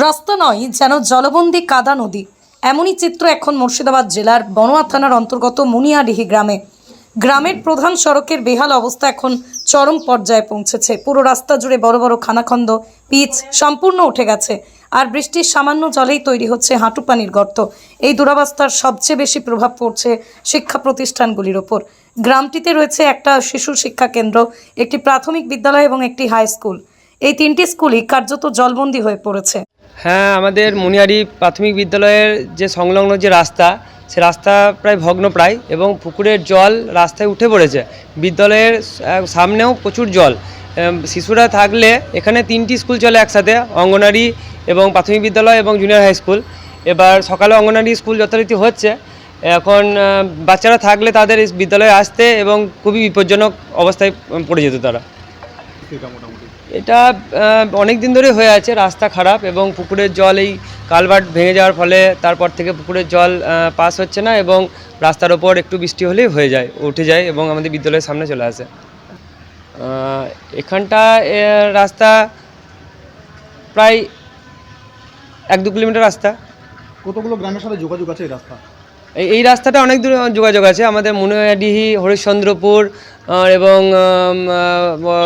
রাস্তা নয়, যেন জলবন্দি কাদা নদী। এমনই চিত্র এখন মুর্শিদাবাদ জেলার বনোয়া থানার অন্তর্গত মুনিয়াডিহি গ্রামে। গ্রামের প্রধান সড়কের বেহাল অবস্থা এখন চরম পর্যায়ে পৌঁছেছে। পুরো রাস্তা জুড়ে বড় বড় খানাখন্দ, পিচ সম্পূর্ণ উঠে গেছে আর বৃষ্টির সামান্য জলেই তৈরি হচ্ছে হাঁটু পানির গর্ত। এই দুরাবস্থার সবচেয়ে বেশি প্রভাব পড়ছে শিক্ষা প্রতিষ্ঠানগুলির ওপর। গ্রামটিতে রয়েছে একটা শিশু শিক্ষা কেন্দ্র, একটি প্রাথমিক বিদ্যালয় এবং একটি হাই স্কুল। এই তিনটি স্কুলই কার্যত জলবন্দী হয়ে পড়েছে। হ্যাঁ আমাদের মুনিয়ারি প্রাথমিক বিদ্যালয়ের যে সংলগ্ন যে রাস্তা, সে রাস্তা প্রায় ভগ্ন প্রায় এবং পুকুরের জল রাস্তায় উঠে পড়েছে। বিদ্যালয়ের সামনেও প্রচুর জল। শিশুরা থাকলে এখানে তিনটি স্কুল চলে একসাথে, অঙ্গনারী এবং প্রাথমিক বিদ্যালয় এবং জুনিয়র হাই স্কুল এবার সকালে অঙ্গনারী স্কুল যথারীতি হচ্ছে। এখন বাচ্চারা থাকলে তাদের বিদ্যালয়ে আসতে এবং খুবই বিপজ্জনক অবস্থায় পড়ে যেত তারা। এটা অনেক দিন ধরে হয়ে আছে রাস্তা খারাপ এবং পুকুরের জল এই কালভার্ট ভেঙে যাওয়ার ফলে তারপর থেকে পুকুরের জল পাস হচ্ছে না এবং রাস্তার ওপর একটু বৃষ্টি হলেই হয়ে যায় উঠে যায় এবং আমাদের বিদ্যালয়ের সামনে চলে আসে। এখানটা রাস্তা প্রায় এক দু কিলোমিটার রাস্তা। কতগুলো গ্রামের সাথে যোগাযোগ আছে এই রাস্তা? এই এই রাস্তাটা অনেক দূর যোগাযোগ আছে। আমাদের মুনিয়াডিহি হরিশ্চন্দ্রপুর এবং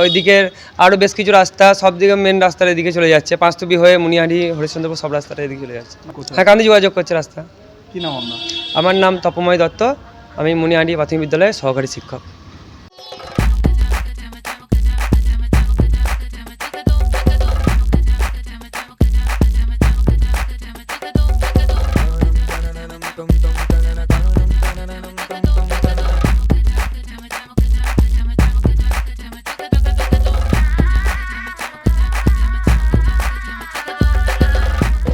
ওইদিকের আরও বেশ কিছু রাস্তা সব দিকে মেন রাস্তার এদিকে চলে যাচ্ছে। পাঁচতুবি হয়ে মুনিয়াডিহি হরিশ্চন্দ্রপুর সব রাস্তাটা এদিকে চলে যাচ্ছে। হ্যাঁ কান্দি যোগাযোগ করছে রাস্তা। কি নাম আপনার? আমার নাম তপময় দত্ত। আমি মুনিয়াডি প্রাথমিক বিদ্যালয়ের সহকারী শিক্ষক।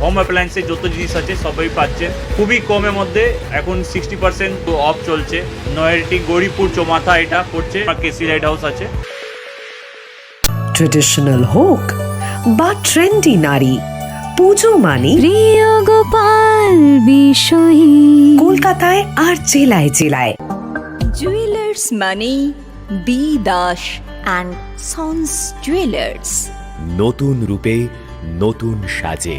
হোম অ্যাপ্লায়েন্সের যত জিনিস আছে সবই পাচ্ছেন খুবই কমের মধ্যে এখন সিক্সটি পার্সেন্ট অফ চলছে। নয়ারটি গৌরীপুর চৌমাথা এটা পড়ছে কেসি লাইট হাউস আছে। ট্রেডিশনাল হোক বা ট্রেন্ডি নারী পুজো মানে প্রিয় গোপাল বিষয়ী। কলকাতায় আর জেলায় জেলায়। Jewellers money B Das and sons jewellers নতুন রূপে নতুন সাজে।